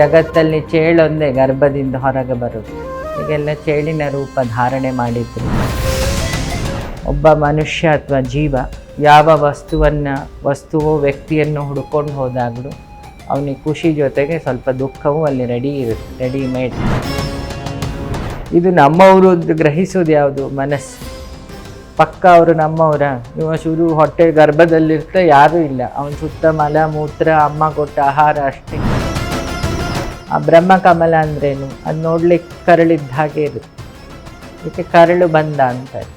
ಜಗತ್ತಲ್ಲಿ ಚೇಳೊಂದೇ ಗರ್ಭದಿಂದ ಹೊರಗೆ ಬರುತ್ತೆ. ಹೀಗೆಲ್ಲ ಚೇಳಿನ ರೂಪ ಧಾರಣೆ ಮಾಡಿದ್ರು. ಒಬ್ಬ ಮನುಷ್ಯ ಅಥವಾ ಜೀವ ಯಾವ ವಸ್ತುವನ್ನು, ವಸ್ತುವೋ, ವ್ಯಕ್ತಿಯನ್ನು ಹುಡುಕೊಂಡು ಹೋದಾಗಲೂ ಅವನಿಗೆ ಖುಷಿ ಜೊತೆಗೆ ಸ್ವಲ್ಪ ದುಃಖವೂ ಅಲ್ಲಿ ರೆಡಿ ಇರುತ್ತೆ ರೆಡಿಮೇಡ್ ಇದು ನಮ್ಮವರು ಗ್ರಹಿಸೋದು ಯಾವುದು? ಮನಸ್ಸು. ಪಕ್ಕ ಅವರು ನಮ್ಮವರ, ಇವ ಶುರು ಹೊಟ್ಟೆ ಗರ್ಭದಲ್ಲಿರ್ತ, ಯಾರೂ ಇಲ್ಲ. ಅವನ ಸುತ್ತ ಮಲ, ಮೂತ್ರ, ಅಮ್ಮ ಕೊಟ್ಟ ಆಹಾರ ಅಷ್ಟೇ. ಆ ಬ್ರಹ್ಮಕಮಲ ಅಂದ್ರೇನು? ಅದು ನೋಡ್ಲಿಕ್ಕೆ ಕರಳಿದ್ದ ಹಾಗೆ ಇರುತ್ತೆ. ಇದಕ್ಕೆ ಕರಳು ಬಂದ ಅಂತಾರೆ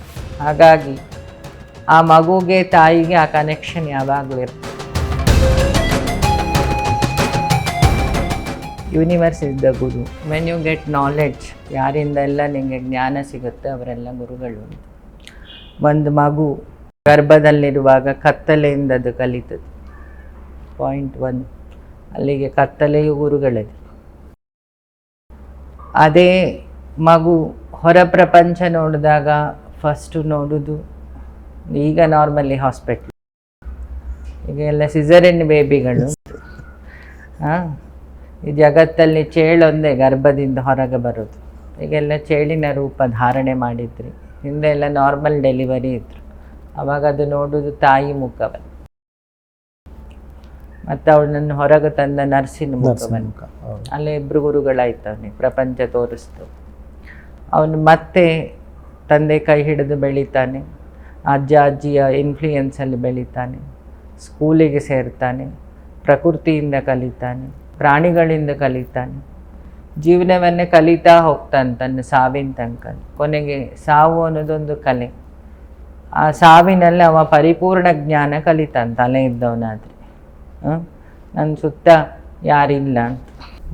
ಹಾಗಾಗಿ ಆ ಮಗುಗೆ, ತಾಯಿಗೆ ಆ ಕನೆಕ್ಷನ್ ಯಾವಾಗಲೂ ಇರುತ್ತೆ. Universe is the guru when you get knowledge ಯಾರಿಂದ ಎಲ್ಲ ನಿಮಗೆ ಜ್ಞಾನ ಸಿಗುತ್ತೆ, ಅವರೆಲ್ಲ ಗುರುಗಳು. ಒಂದು ಮಗು ಗರ್ಭದಲ್ಲಿರುವಾಗ ಕತ್ತಲೆಯಿಂದ ಅದು ಕಲಿತದೆ ಪಾಯಿಂಟ್ ಒನ್ ಅಲ್ಲಿಗೆ ಕತ್ತಲೆಯು ಗುರುಗಳದು ಅದೇ ಮಗು ಹೊರ ಪ್ರಪಂಚ ನೋಡಿದಾಗ ಫಸ್ಟು ನೋಡೋದು. ಈಗ ನಾರ್ಮಲಿ ಹಾಸ್ಪಿಟ್ಲ್ ಈಗ ಎಲ್ಲ ಸಿಸರಿನ್ ಬೇಬಿಗಳು ಹಾಂ, ಈ ಜಗತ್ತಲ್ಲಿ ಚೇಳೊಂದೇ ಗರ್ಭದಿಂದ ಹೊರಗೆ ಬರೋದು. ಈಗೆಲ್ಲ ಚೇಳಿನ ರೂಪ ಧಾರಣೆ ಮಾಡಿದ್ರಿ. ಹಿಂದೆ ಎಲ್ಲ ನಾರ್ಮಲ್ ಡೆಲಿವರಿ ಇದ್ರು. ಅವಾಗ ಅದು ನೋಡೋದು ತಾಯಿ ಮುಖವನ್ನು ಮತ್ತು ಅವಳನ್ನು ಹೊರಗೆ ತಂದ ನರ್ಸಿನ ಮುಖವನ್ನು. ಅಲ್ಲೇ ಇಬ್ಬರು ಅವನಿಗೆ ಪ್ರಪಂಚ ತೋರಿಸ್ತು. ಅವನು ಮತ್ತೆ ತಂದೆ ಕೈ ಹಿಡಿದು ಬೆಳಿತಾನೆ ಅಜ್ಜ ಅಜ್ಜಿಯ ಇನ್ಫ್ಲೂಯೆನ್ಸಲ್ಲಿ ಬೆಳಿತಾನೆ ಸ್ಕೂಲಿಗೆ ಸೇರ್ತಾನೆ ಪ್ರಕೃತಿಯಿಂದ ಕಲಿತಾನೆ ಪ್ರಾಣಿಗಳಿಂದ ಕಲಿತಾನೆ. ಜೀವನವನ್ನೇ ಕಲಿತಾ ಹೋಗ್ತಾನೆ ತನ್ನ ಸಾವಿನ ತನಕ. ಕೊನೆಗೆ ಸಾವು ಅನ್ನೋದೊಂದು ಕಲೆ. ಆ ಸಾವಿನಲ್ಲಿ ಅವ ಪರಿಪೂರ್ಣ ಜ್ಞಾನ ಕಲಿತಾನೆ ತಲೆ ಇದ್ದವನಾದ್ರೆ. ನನ್ನ ಸುತ್ತ ಯಾರಿಲ್ಲ.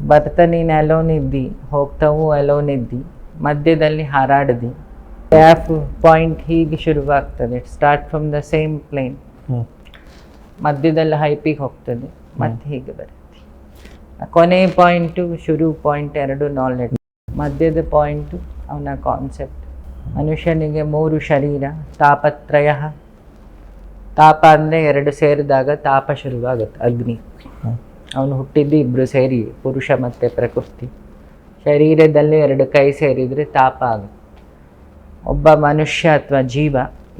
ಬರ್ತಾ ನೀನು ಅಲೋನ್ ಇದ್ದಿ ಹೋಗ್ತಾವು ಅಲೋನ್ ಇದ್ದಿ ಮಧ್ಯದಲ್ಲಿ ಹಾರಾಡ್ದಿ. ಟ್ಯಾಪ್ ಪಾಯಿಂಟ್ ಹೀಗೆ ಶುರುವಾಗ್ತದೆ. Start from the same plane. ಮಧ್ಯದಲ್ಲಿ ಹೈಪಿಗೆ ಹೋಗ್ತದೆ. ಮತ್ತೆ ಹೀಗೆ ಬರುತ್ತೆ. ಕೊನೆ ಪಾಯಿಂಟು ಶುರು ಪಾಯಿಂಟ್ ಎರಡು ನಾಲೆಡ್ಜ್ ಮಧ್ಯದ ಪಾಯಿಂಟು ಅವನ ಕಾನ್ಸೆಪ್ಟ್ ಮನುಷ್ಯನಿಗೆ ಮೂರು ಶರೀರ ತಾಪತ್ರಯ ತಾಪ ಅಂದರೆ ಎರಡು ಸೇರಿದಾಗ ತಾಪ ಶುರುವಾಗುತ್ತೆ ಅಗ್ನಿ. ಅವನು ಹುಟ್ಟಿದ್ದು ಇಬ್ಬರು ಸೇರಿ ಪುರುಷ ಮತ್ತು ಪ್ರಕೃತಿ. ಶರೀರದಲ್ಲಿ ಎರಡು ಕೈ ಸೇರಿದರೆ ತಾಪ ಆಗುತ್ತೆ. ಒಬ್ಬ ಮನುಷ್ಯ ಅಥವಾ ಜೀವ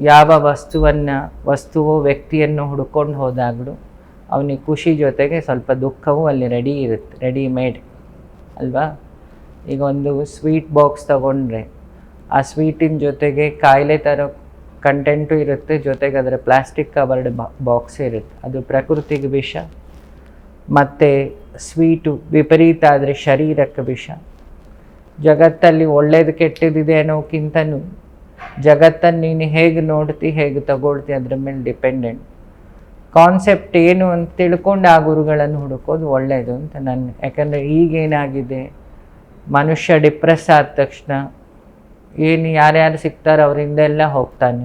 ಯಾವ ವಸ್ತುವನ್ನು ವಸ್ತುವೋ ವ್ಯಕ್ತಿಯನ್ನು ಹುಡ್ಕೊಂಡು ಹೋದಾಗಲೂ ಅವನಿಗೆ ಖುಷಿ ಜೊತೆಗೆ ಸ್ವಲ್ಪ ದುಃಖವೂ ಅಲ್ಲಿ ರೆಡಿ ಇರುತ್ತೆ ರೆಡಿಮೇಡ್ ಅಲ್ವಾ? ಈಗ ಒಂದು ಸ್ವೀಟ್ ಬಾಕ್ಸ್ ತಗೊಂಡ್ರೆ ಆ ಸ್ವೀಟಿನ ಜೊತೆಗೆ ಕಾಯಿಲೆ ತರೋ ಕಂಟೆಂಟು ಇರುತ್ತೆ ಜೊತೆಗೆ ಅದರ ಪ್ಲಾಸ್ಟಿಕ್ ಕವರ್ಡ್ ಬಾಕ್ಸ್ ಇರುತ್ತೆ. ಅದು ಪ್ರಕೃತಿಗೆ ವಿಷ, ಮತ್ತು ಸ್ವೀಟು ವಿಪರೀತ ಆದರೆ ಶರೀರಕ್ಕೆ ವಿಷ. ಜಗತ್ತಲ್ಲಿ ಒಳ್ಳೇದು ಕೆಟ್ಟದಿದೆ ಅನ್ನೋಕ್ಕಿಂತನೂ, ಜಗತ್ತನ್ನು ನೀನು ಹೇಗೆ ನೋಡ್ತಿ, ಹೇಗೆ ತಗೊಳ್ತಿ ಅದ್ರ ಮೇಲೆ ಡಿಪೆಂಡೆಂಟ್ ಕಾನ್ಸೆಪ್ಟ್ ಏನು ಅಂತ ತಿಳ್ಕೊಂಡು ಆ ಗುರುಗಳನ್ನು ಹುಡುಕೋದು ಒಳ್ಳೆಯದು ಅಂತ ನನ್ನ, ಯಾಕಂದರೆ ಈಗೇನಾಗಿದೆ, ಮನುಷ್ಯ ಡಿಪ್ರೆಸ್ ಆದ ತಕ್ಷಣ ಏನು ಯಾರ್ಯಾರು ಸಿಗ್ತಾರೋ ಅವರಿಂದೆಲ್ಲ ಹೋಗ್ತಾನೆ.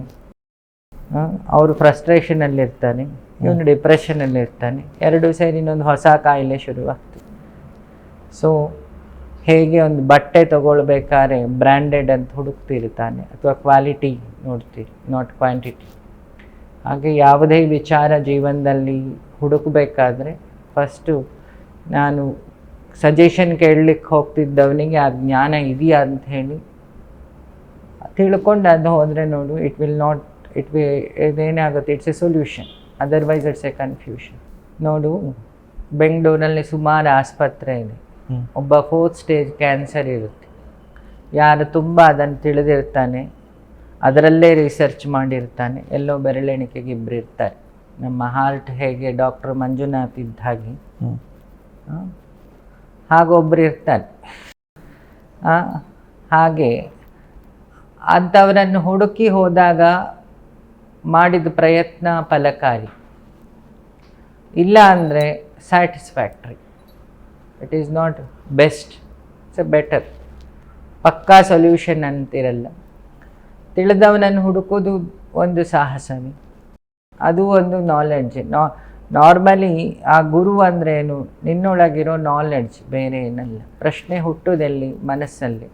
ಅವರು ಫ್ರಸ್ಟ್ರೇಷನಲ್ಲಿ ಇರ್ತಾನೆ, ಇವನು ಡಿಪ್ರೆಷನಲ್ಲಿ ಇರ್ತಾನೆ. ಎರಡು ಸೇರಿ ಇನ್ನೊಂದು ಹೊಸ ಕಾಯಿಲೆ ಶುರುವಾಗ್ತದೆ ಸೊ ಹೇಗೆ ಒಂದು ಬಟ್ಟೆ ತಗೊಳ್ಬೇಕಾದ್ರೆ ಬ್ರ್ಯಾಂಡೆಡ್ ಅಂತ ಹುಡುಕ್ತಿರ್ತಾನೆ, ಅಥವಾ ಕ್ವಾಲಿಟಿ ನೋಡ್ತೀರಿ ನಾಟ್ ಕ್ವಾಂಟಿಟಿ ಹಾಗೆ ಯಾವುದೇ ವಿಚಾರ ಜೀವನದಲ್ಲಿ ಹುಡುಕಬೇಕಾದ್ರೆ ಫಸ್ಟು ನಾನು ಸಜೆಷನ್ ಕೇಳಲಿಕ್ಕೆ ಹೋಗ್ತಿದ್ದವನಿಗೆ, ಆ ಜ್ಞಾನ ಇದೆಯಾ? ಅಂತ ಹೇಳಿ ತಿಳ್ಕೊಂಡು ಅದು ಹೋದರೆ ನೋಡು ಇಟ್ ವಿಲ್ ನಾಟ್ ಇಟ್ ವಿ ಇದೇನಾಗುತ್ತೆ it's a solution otherwise it's a confusion ನೋಡು ಬೆಂಗಳೂರಲ್ಲಿ ಸುಮಾರು ಆಸ್ಪತ್ರೆ ಇದೆ. ಒಬ್ಬ ಫೋರ್ತ್ ಸ್ಟೇಜ್ ಕ್ಯಾನ್ಸರ್ ಇರುತ್ತೆ. ಯಾರು ತುಂಬ ಅದನ್ನು ತಿಳಿದಿರ್ತಾನೆ ಅದರಲ್ಲೇ ರಿಸರ್ಚ್ ಮಾಡಿರ್ತಾನೆ ಎಲ್ಲೋ ಬೆರಳೆಣಿಕೆಗೆ ಇಬ್ಬರು ಇರ್ತಾರೆ. ನಮ್ಮ ಹಾರ್ಟ್ ಹೇಗೆ ಡಾಕ್ಟರ್ ಮಂಜುನಾಥ್ ಇದ್ದ ಹಾಗೆ. ಹಾಗೊಬ್ರು ಇರ್ತಾರೆ. ಹಾಗೆ ಅಂಥವರನ್ನು ಹುಡುಕಿ ಹೋದಾಗ ಮಾಡಿದ ಪ್ರಯತ್ನ ಫಲಕಾರಿ. ಇಲ್ಲ ಅಂದರೆ satisfactory it is not best it's a better ಪಕ್ಕಾ ಸೊಲ್ಯೂಷನ್ ಅಂತಿರಲ್ಲ. ತಿಳಿದವನನ್ನು ಹುಡುಕೋದು ಒಂದು ಸಾಹಸವೇ ಅದು ಒಂದು ನಾಲೆಡ್ಜ್ ನಾ ನಾರ್ಮಲಿ ಆ ಗುರು ಅಂದ್ರೇನು? ನಿನ್ನೊಳಗಿರೋ ನಾಲೆಡ್ಜ್ ಬೇರೆ ಏನಲ್ಲ. ಪ್ರಶ್ನೆ ಹುಟ್ಟೋದಲ್ಲಿ? ಮನಸ್ಸಲ್ಲಿ.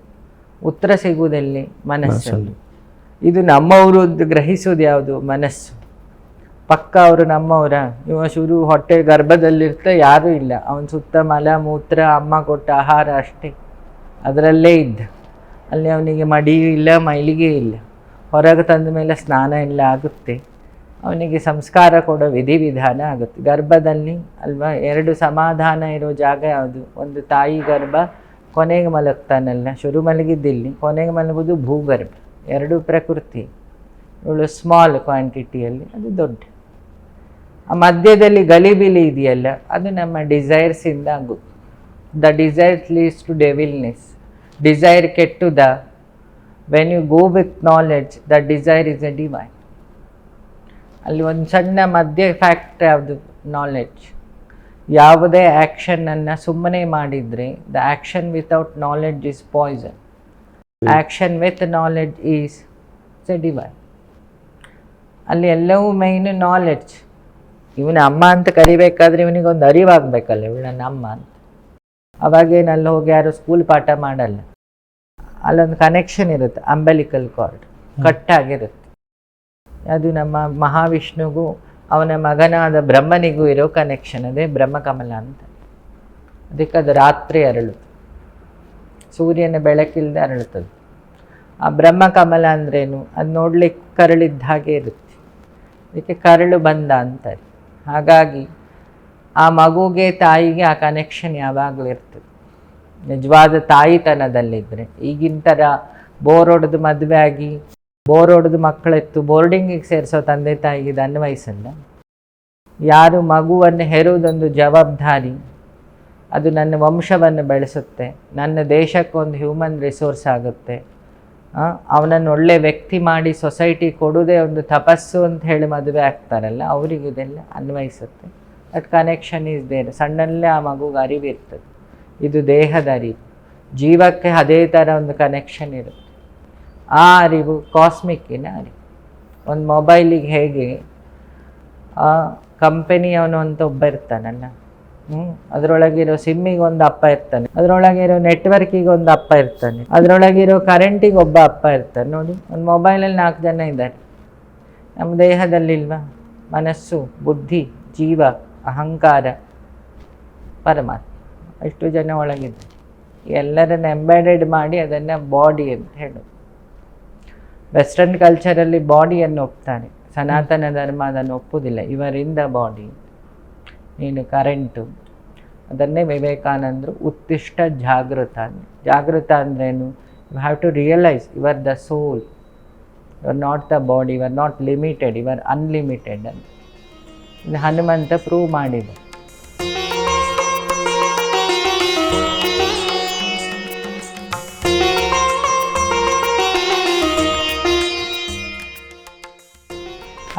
ಉತ್ತರ ಸಿಗುವುದಲ್ಲಿ ಮನಸ್ಸು. ಇದು ನಮ್ಮವರು ಗ್ರಹಿಸೋದು ಯಾವುದು? ಮನಸ್ಸು. ಪಕ್ಕ ಅವರು ನಮ್ಮವರ. ಇವ ಶುರು ಹೊಟ್ಟೆ ಗರ್ಭದಲ್ಲಿರ್ತ ಯಾರೂ ಇಲ್ಲ. ಅವನ ಸುತ್ತ ಮಲ ಮೂತ್ರ ಅಮ್ಮ ಕೊಟ್ಟ ಆಹಾರ ಅಷ್ಟೇ. ಅದರಲ್ಲೇ ಇದ್ದ. ಅಲ್ಲಿ ಅವನಿಗೆ ಮಡಿಯೂ ಇಲ್ಲ ಮೈಲಿಗೆ ಇಲ್ಲ. ಹೊರಗೆ ತಂದ ಮೇಲೆ ಸ್ನಾನ ಎಲ್ಲ ಆಗುತ್ತೆ. ಅವನಿಗೆ ಸಂಸ್ಕಾರ ಕೊಡೋ ವಿಧಿವಿಧಾನ ಆಗುತ್ತೆ. ಗರ್ಭದಲ್ಲಿ ಅಲ್ವಾ ಎರಡು ಸಮಾಧಾನ ಇರೋ ಜಾಗ ಯಾವುದು? ಒಂದು ತಾಯಿ ಗರ್ಭ ಕೊನೆಗೆ ಮಲಗ್ತಾನಲ್ಲ, ಶುರು ಮಲಗಿದ್ದಿಲ್ಲಿ, ಕೊನೆಗೆ ಮಲಗುವುದು ಭೂಗರ್ಭ, ಎರಡು ಪ್ರಕೃತಿ ಇವಳು ಸ್ಮಾಲ್ ಕ್ವಾಂಟಿಟಿಯಲ್ಲಿ ಅದು ದೊಡ್ಡ. ಆ ಮಧ್ಯದಲ್ಲಿ ಗಲಿಬಿಲಿ ಇದೆಯಲ್ಲ, ಅದು ನಮ್ಮ ಡಿಸೈರ್ಸಿಂದ ಆಗು. The desire leads to ಡೆವಿಲ್ನೆಸ್ desire ಕೆಟ್ಟು the when you go with knowledge the desire is a divine ಅಲ್ಲಿ ಒಂದು ಸಣ್ಣ ಮಧ್ಯ ಫ್ಯಾಕ್ಟ್ರಿ ಯಾವುದು? ನಾಲೆಡ್ಜ್ ಯಾವುದೇ ಆ್ಯಕ್ಷನನ್ನು ಸುಮ್ಮನೆ ಮಾಡಿದರೆ the action without knowledge is poison action with knowledge is it's a divine ಅಲ್ಲಿ ಎಲ್ಲವೂ ಮೈನ್ ನಾಲೆಡ್ಜ್ ಇವನ ಅಮ್ಮ ಅಂತ ಕರಿಬೇಕಾದ್ರೆ ಇವನಿಗೊಂದು ಅರಿವಾಗಬೇಕಲ್ಲ ಇವಳ ನಮ್ಮ ಅಮ್ಮ ಅಂತ. ಅವಾಗೇನು ಅಲ್ಲಿ ಹೋಗಿ ಯಾರು ಸ್ಕೂಲ್ ಪಾಠ ಮಾಡಲ್ಲ. ಅಲ್ಲೊಂದು ಕನೆಕ್ಷನ್ ಇರುತ್ತೆ ಅಂಬೆಲಿಕಲ್ ಕಾರ್ಡ್ ಕಟ್ಟಾಗಿರುತ್ತೆ. ಅದು ನಮ್ಮ ಮಹಾವಿಷ್ಣುಗೂ ಅವನ ಮಗನಾದ ಬ್ರಹ್ಮನಿಗೂ ಇರೋ ಕನೆಕ್ಷನ್ ಅದೇ ಬ್ರಹ್ಮಕಮಲ ಅಂತ. ಅದಕ್ಕೆ ಅದು ರಾತ್ರಿ ಅರಳು ಸೂರ್ಯನ ಬೆಳಕಿಲ್ಲದೆ ಅರಳುತ್ತದೆ. ಆ ಬ್ರಹ್ಮಕಮಲ ಅಂದ್ರೇನು? ಅದು ನೋಡ್ಲಿಕ್ಕೆ ಕರಳಿದ್ದ ಹಾಗೆ ಇರುತ್ತೆ. ಅದಕ್ಕೆ ಕರಳು ಬಂದ ಅಂತಾರೆ. ಹಾಗಾಗಿ ಆ ಮಗುಗೆ ತಾಯಿಗೆ ಆ ಕನೆಕ್ಷನ್ ಯಾವಾಗಲೂ ಇರ್ತದೆ. ನಿಜವಾದ ತಾಯಿತನದಲ್ಲಿದ್ದರೆ ಈಗಿನ ಥರ ಬೋರ್ ಹೊಡೆದು ಮದುವೆ ಆಗಿ ಬೋರ್ ಹೊಡೆದು ಮಕ್ಕಳೆತ್ತು ಬೋರ್ಡಿಂಗಿಗೆ ಸೇರಿಸೋ ತಂದೆ ತಾಯಿಗೆ ಅನ್ವಯಿಸಲ್ಲ ಯಾರು ಮಗುವನ್ನು ಹೆರುವುದೊಂದು ಜವಾಬ್ದಾರಿ, ಅದು ನನ್ನ ವಂಶವನ್ನು ಬೆಳೆಸುತ್ತೆ. ನನ್ನ ದೇಶಕ್ಕೊಂದು ಹ್ಯೂಮನ್ ರಿಸೋರ್ಸ್ ಆಗುತ್ತೆ. ಅವನನ್ನು ಒಳ್ಳೆ ವ್ಯಕ್ತಿ ಮಾಡಿ ಸೊಸೈಟಿ ಕೊಡುವುದೇ ಒಂದು ತಪಸ್ಸು ಅಂತ ಹೇಳಿ ಮದುವೆ ಆಗ್ತಾರಲ್ಲ, ಅವರಿಗೆ ಇದೆಲ್ಲ ಅನ್ವಯಿಸುತ್ತೆ. ದಟ್ ಕನೆಕ್ಷನ್ ಇಸ್ ದೇರ್ ಸಣ್ಣಲ್ಲೇ ಆ ಮಗುಗೆ ಅರಿವಿರ್ತದೆ. ಇದು ದೇಹದ ಅರಿವು. ಜೀವಕ್ಕೆ ಅದೇ ಥರ ಒಂದು ಕನೆಕ್ಷನ್ ಇರುತ್ತೆ. ಆ ಅರಿವು ಕಾಸ್ಮಿಕ್ಕಿನ ಅರಿವು. ಒಂದು ಮೊಬೈಲಿಗೆ ಹೇಗೆ, ಆ ಕಂಪನಿಯವನು ಅಂತ ಒಬ್ಬ ಇರ್ತಾನಲ್ಲ ಹ್ಞೂ ಅದರೊಳಗಿರೋ ಸಿಮ್ಮಿಗೆ ಒಂದು ಅಪ್ಪ ಇರ್ತಾನೆ. ಅದರೊಳಗಿರೋ ನೆಟ್ವರ್ಕಿಗೆ ಒಂದು ಅಪ್ಪ ಇರ್ತಾನೆ. ಅದರೊಳಗಿರೋ ಕರೆಂಟಿಗೆ ಒಬ್ಬ ಅಪ್ಪ ಇರ್ತಾನೆ. ನೋಡಿ, ಒಂದು ಮೊಬೈಲಲ್ಲಿ ನಾಲ್ಕು ಜನ ಇದ್ದಾರೆ. ನಮ್ಮ ದೇಹದಲ್ಲಿಲ್ವಾ? ಮನಸ್ಸು, ಬುದ್ಧಿ, ಜೀವ, ಅಹಂಕಾರ, ಪರಮಾತ್ಮ. ಅಷ್ಟು ಜನ ಒಳಗಿದ್ದಾರೆ. ಎಲ್ಲರನ್ನ ಎಂಬೆಡೆಡ್ ಮಾಡಿ ಅದನ್ನು ಬಾಡಿ ಅಂತ ಹೇಳೋದು. ವೆಸ್ಟರ್ನ್ ಕಲ್ಚರಲ್ಲಿ ಬಾಡಿಯನ್ನು ಒಪ್ತಾನೆ. ಸನಾತನ ಧರ್ಮ ಅದನ್ನು ಒಪ್ಪುವುದಿಲ್ಲ ಇವರಿಂದ ಬಾಡಿ ನೀನು ಕರೆಂಟು ಅದನ್ನೇ ವಿವೇಕಾನಂದರು ಉತ್ತಿಷ್ಟ ಜಾಗೃತ ಅಂದ್ರು. ಜಾಗೃತ ಅಂದ್ರೇನು? You have to realise you are the soul you are not the body you are not limited you are unlimited ಅಂತ. ಹನುಮಂತ ಪ್ರೂವ್ ಮಾಡಿದ.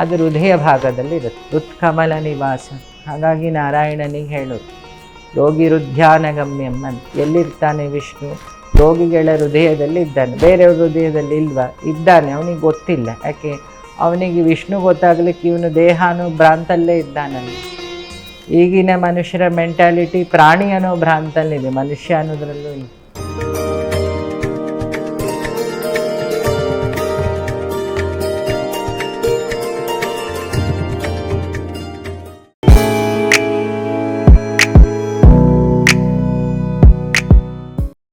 ಅದು ಹೃದಯ ಭಾಗದಲ್ಲಿ ಇರುತ್ತೆ. ಹೃತ್ಕಮಲ ನಿವಾಸ. ಹಾಗಾಗಿ ನಾರಾಯಣನಿಗೆ ಹೇಳೋದು ಯೋಗಿ ಹೃದ್ಯಾನ ಗಮ್ಯಂ ಅಂತ. ಎಲ್ಲಿರ್ತಾನೆ ವಿಷ್ಣು? ರೋಗಿಗಳ ಹೃದಯದಲ್ಲಿ ಇದ್ದಾನೆ. ಬೇರೆಯವ್ರ ಹೃದಯದಲ್ಲಿ ಇಲ್ವಾ? ಇದ್ದಾನೆ. ಅವನಿಗೆ ಗೊತ್ತಿಲ್ಲ. ಯಾಕೆ? ಅವನಿಗೆ ವಿಷ್ಣು ಗೊತ್ತಾಗ್ಲಿಕ್ಕೆ ಇವನು ದೇಹಾನು ಭ್ರಾಂತಲ್ಲೇ ಇದ್ದಾನಲ್ಲಿ. ಈಗಿನ ಮನುಷ್ಯರ ಮೆಂಟಾಲಿಟಿ ಪ್ರಾಣಿ ಅನ್ನೋ ಭ್ರಾಂತಲ್ಲಿದೆ. ಮನುಷ್ಯ ಅನ್ನೋದ್ರಲ್ಲೂ ಇಲ್ಲ.